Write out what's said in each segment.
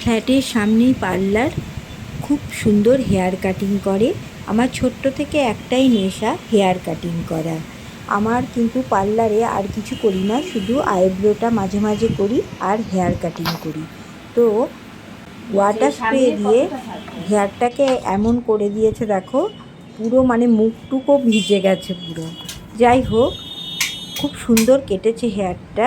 ফ্ল্যাটের সামনেই পার্লার। খুব সুন্দর হেয়ার কাটিং করে। আমার ছোট্ট থেকে একটাই নেশা হেয়ার কাটিং করা। আমার কিন্তু পার্লারে আর কিছু করি না শুধু আইব্রোটা মাঝে মাঝে করি আর হেয়ার কাটিং করি। তো ওয়াটার স্প্রে দিয়ে হেয়ারটাকে এমন করে দিয়েছে দেখো পুরো মানে মুখটুকো ভিজে গেছে পুরো। যাই হোক খুব সুন্দর কেটেছে হেয়ারটা।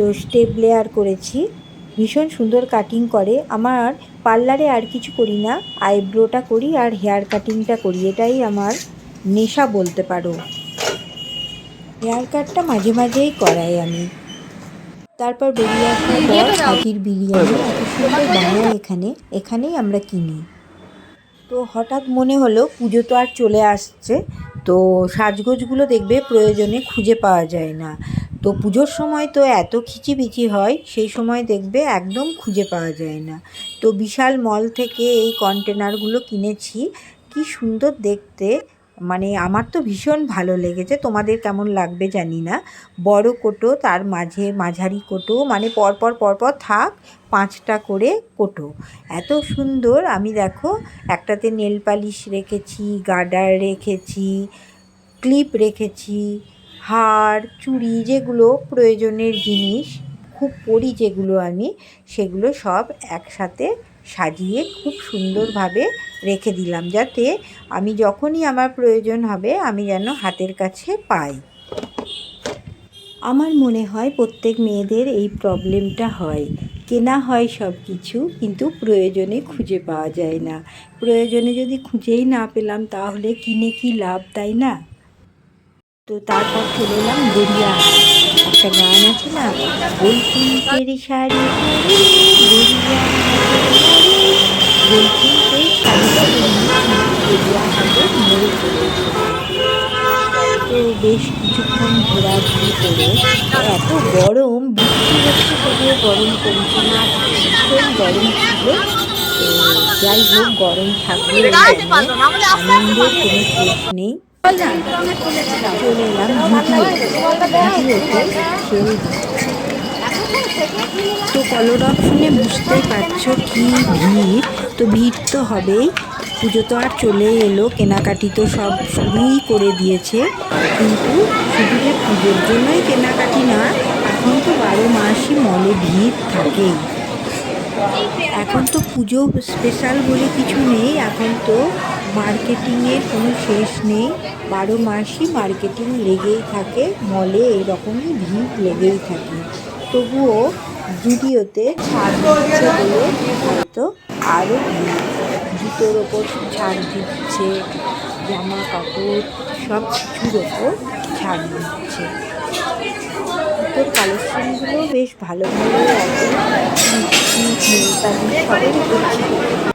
তো স্টেপ লেয়ার করেছি। ভীষণ সুন্দর কাটিং করে। আমার পার্লারে আর কিছু করি না। আইব্রোটা করি আর হেয়ার কাটিংটা করি। এটাই আমার নেশা বলতে পারো। হেয়ার কাটটা মাঝে মাঝেই করাই আমি। তারপর বেরিয়ে আসার পর হাতির বিরিয়ানি। এত সুন্দর বানায় এখানে। এখানেই আমরা কিনি। তো হঠাৎ মনে হলো পুজো তো আর চলে আসছে। তো সাজগোজগুলো দেখবে প্রয়োজনে খুঁজে পাওয়া যায় না। তো পুজোর সময় তো এত খিচিবিচি হয়, সেই সময় দেখবে একদম খুঁজে পাওয়া যায় না। তো বিশাল মল থেকে এই কন্টেনারগুলো কিনেছি, কি সুন্দর দেখতে। মানে আমার তো ভীষণ ভালো লেগেছে, তোমাদের কেমন লাগবে জানি না। বড় কোটো, তার মাঝে মাঝারি কোটো মানে পরপর পরপর থাক, পাঁচটা করে কোটো। এত সুন্দর, আমি দেখো, একটাতে নেল পালিশ রেখেছি গার্ডার রেখেছি ক্লিপ রেখেছি হার চুড়ি যেগুলো প্রয়োজনের জিনিস, খুব পরি যেগুলো আমি, সেগুলো সব একসাথে সাজিয়ে খুব সুন্দরভাবে রেখে দিলাম যাতে আমি যখনই আমার প্রয়োজন হবে আমি যেন হাতের কাছে পাই। আমার মনে হয় প্রত্যেক মেয়েদের এই প্রবলেমটা হয়। কেনা হয় সব কিছু, কিন্তু প্রয়োজনে খুঁজে পাওয়া যায় না। প্রয়োজনে যদি খুঁজেই না পেলাম তাহলে কিনে কি লাভ, তাই না? তো তারপর চলে এলাম গড়িয়া একটা গান আছে না শাড়ি গড়িয়া শাড়িটা গড়িয়া হাতে মরে তো বেশ কিছুক্ষণ ঘোরাঘুরি করে এত গরম বৃষ্টি হচ্ছে তবুও গরম কমছে না ভীষণ গরম ছিল যাই হোক গরম থাকলে আনন্দের কোনো শেষ নেই। তো কলর অপশনে বুঝতেই পারছ কি ভিড়? তো ভিড় তো হবেই। পুজো তো আর চলে এলো, কেনাকাটি তো সব শুরুই করে দিয়েছে। কিন্তু শুধু যে পুজোর জন্যই কেনাকাটি না, এখন তো বারো মাসই মলে ভিড় থাকেই। এখন তো পুজো স্পেশাল বলে কিছু নেই, এখন তো মার্কেটিংয়ের কোনো শেষ নেই। বারো মাসই মার্কেটিং লেগেই থাকে, মলে এরকমই ভিড় লেগেই থাকে। তবুও ভিডিওতে ছাড় দিচ্ছে বলে হয়তো আরও জুতোর ওপর ছাড় দিচ্ছে, জামা কাপড় সব কিছুর ওপর ছাড় দিচ্ছে। জুতোর কালেকশনগুলো বেশ ভালো ভালো আছে।